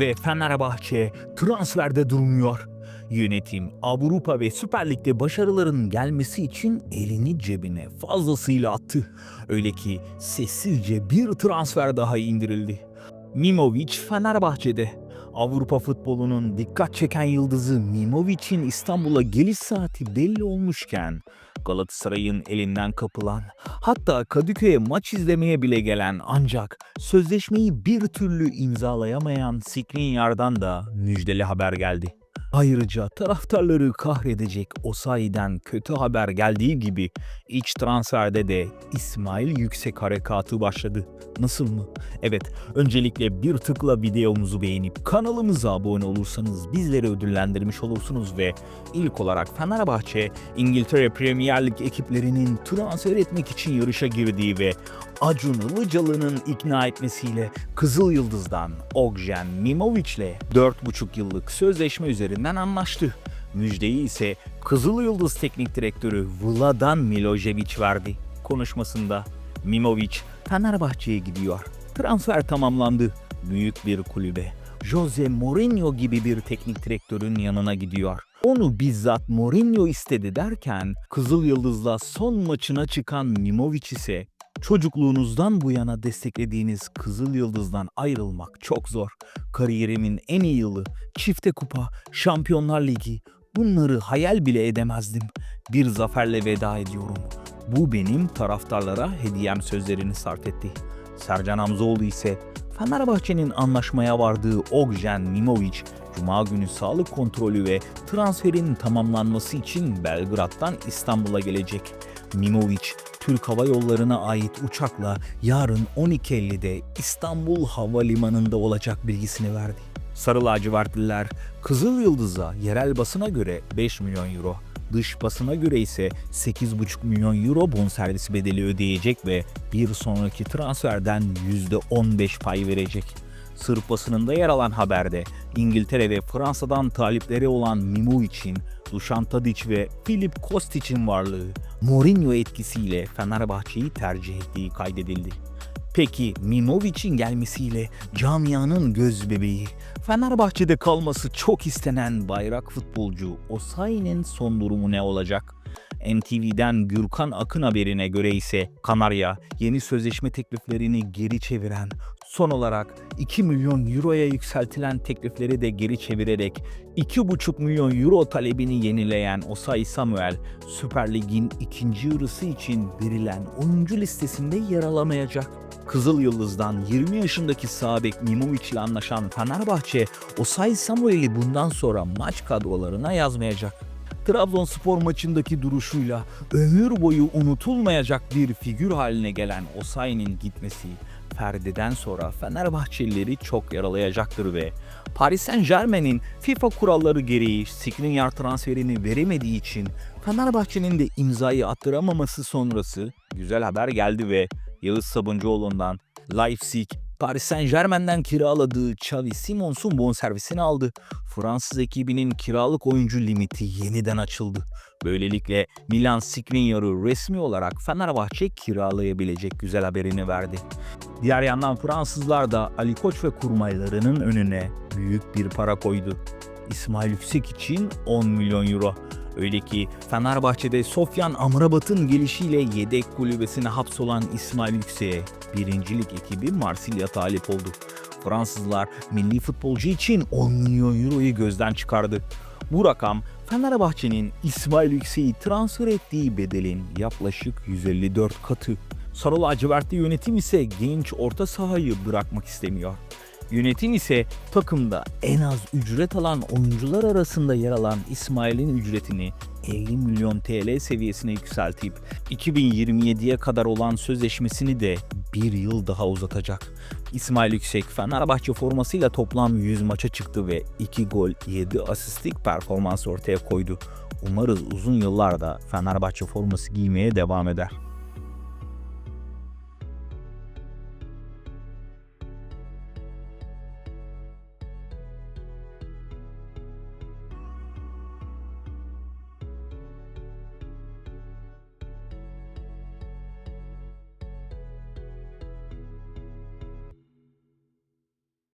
Ve Fenerbahçe transferde durmuyor. Yönetim Avrupa ve Süper Lig'de başarıların gelmesi için elini cebine fazlasıyla attı. Öyle ki sessizce bir transfer daha indirildi. Mimovic Fenerbahçe'de. Avrupa futbolunun dikkat çeken yıldızı Mimovic'in İstanbul'a geliş saati belli olmuşken Galatasaray'ın elinden kapılan hatta Kadıköy'e maç izlemeye bile gelen ancak sözleşmeyi bir türlü imzalayamayan Skriniar'dan da müjdeli haber geldi. Ayrıca taraftarları kahredecek Osayi'den kötü haber geldiği gibi iç transferde de İsmail Yüksek harekatı başladı. Nasıl mı? Evet, öncelikle bir tıkla videomuzu beğenip kanalımıza abone olursanız bizleri ödüllendirmiş olursunuz ve ilk olarak Fenerbahçe, İngiltere Premier Lig ekiplerinin transfer etmek için yarışa girdiği ve Acun Ilıcalı'nın ikna etmesiyle Kızıl Yıldız'dan Ogjen Mimovic'le 4,5 yıllık sözleşme üzerinden anlaştı. Müjdeyi ise Kızıl Yıldız Teknik Direktörü Vladan Milojevic verdi. Konuşmasında Mimovic Fenerbahçe'ye gidiyor. Transfer tamamlandı. Büyük bir kulübe. Jose Mourinho gibi bir teknik direktörün yanına gidiyor. Onu bizzat Mourinho istedi derken Kızıl Yıldız'la son maçına çıkan Mimovic ise Çocukluğunuzdan bu yana desteklediğiniz Kızıl Yıldız'dan ayrılmak çok zor. Kariyerimin en iyi yılı, çifte kupa, Şampiyonlar Ligi. Bunları hayal bile edemezdim. Bir zaferle veda ediyorum. Bu benim taraftarlara hediyem sözlerini sarf etti. Sercan Hamzoğlu ise Fenerbahçe'nin anlaşmaya vardığı Ogjen Mimovic, Cuma günü sağlık kontrolü ve transferin tamamlanması için Belgrad'dan İstanbul'a gelecek. Mimovic, Türk Hava Yolları'na ait uçakla yarın 12.50'de İstanbul Havalimanı'nda olacak bilgisini verdi. Sarı lacivertliler Kızıl Yıldız'a yerel basına göre 5 milyon euro, dış basına göre ise 8,5 milyon euro bonservis bedeli ödeyecek ve bir sonraki transferden %15 pay verecek. Sırp basınında yer alan haberde İngiltere ve Fransa'dan talipleri olan Mimo için Dušan Tadić ve Filip Kostic'in varlığı Mourinho etkisiyle Fenerbahçe'yi tercih ettiği kaydedildi. Peki Mimovic'in gelmesiyle camianın göz bebeği, Fenerbahçe'de kalması çok istenen bayrak futbolcu Osayi'nin son durumu ne olacak? NTV'den Gürkan Akın haberine göre ise Kanarya yeni sözleşme tekliflerini geri çeviren, son olarak 2 milyon euroya yükseltilen teklifleri de geri çevirerek 2,5 milyon euro talebini yenileyen Osayi Samuel, Süper Lig'in ikinci yarısı için verilen oyuncu listesinde yer alamayacak. Kızıl Yıldız'dan 20 yaşındaki sağ bek Mimovic ile anlaşan Fenerbahçe, Osayi Samuel'i bundan sonra maç kadrolarına yazmayacak. Trabzonspor maçındaki duruşuyla ömür boyu unutulmayacak bir figür haline gelen Osayi'nin gitmesi Ferdi'den sonra Fenerbahçelileri çok yaralayacaktır ve Paris Saint Germain'in FIFA kuralları gereği Skriniar transferini veremediği için Fenerbahçe'nin de imzayı attıramaması sonrası güzel haber geldi ve Yağız Sabuncuoğlu'ndan Leipzig Paris Saint Germain'den kiraladığı Xavi Simons'un bonservisini aldı. Fransız ekibinin kiralık oyuncu limiti yeniden açıldı. Böylelikle Milan Skriniar'ı resmi olarak Fenerbahçe kiralayabilecek güzel haberini verdi. Diğer yandan Fransızlar da Ali Koç ve kurmaylarının önüne büyük bir para koydu. İsmail Yüksek için 10 milyon euro. Öyle ki Fenerbahçe'de Sofyan Amrabat'ın gelişiyle yedek kulübesine hapsolan İsmail Yüksek'e birincilik ekibi Marsilya talip oldu. Fransızlar milli futbolcu için 10 milyon euroyu gözden çıkardı. Bu rakam Fenerbahçe'nin İsmail Yüksek'i transfer ettiği bedelin yaklaşık 154 katı. Sarı lacivertli yönetim ise genç orta sahayı bırakmak istemiyor. Yönetim ise takımda en az ücret alan oyuncular arasında yer alan İsmail'in ücretini 50 milyon TL seviyesine yükseltip 2027'ye kadar olan sözleşmesini de bir yıl daha uzatacak. İsmail Yüksek Fenerbahçe formasıyla toplam 100 maça çıktı ve 2 gol 7 asistlik performans ortaya koydu. Umarız uzun yıllarda Fenerbahçe forması giymeye devam eder.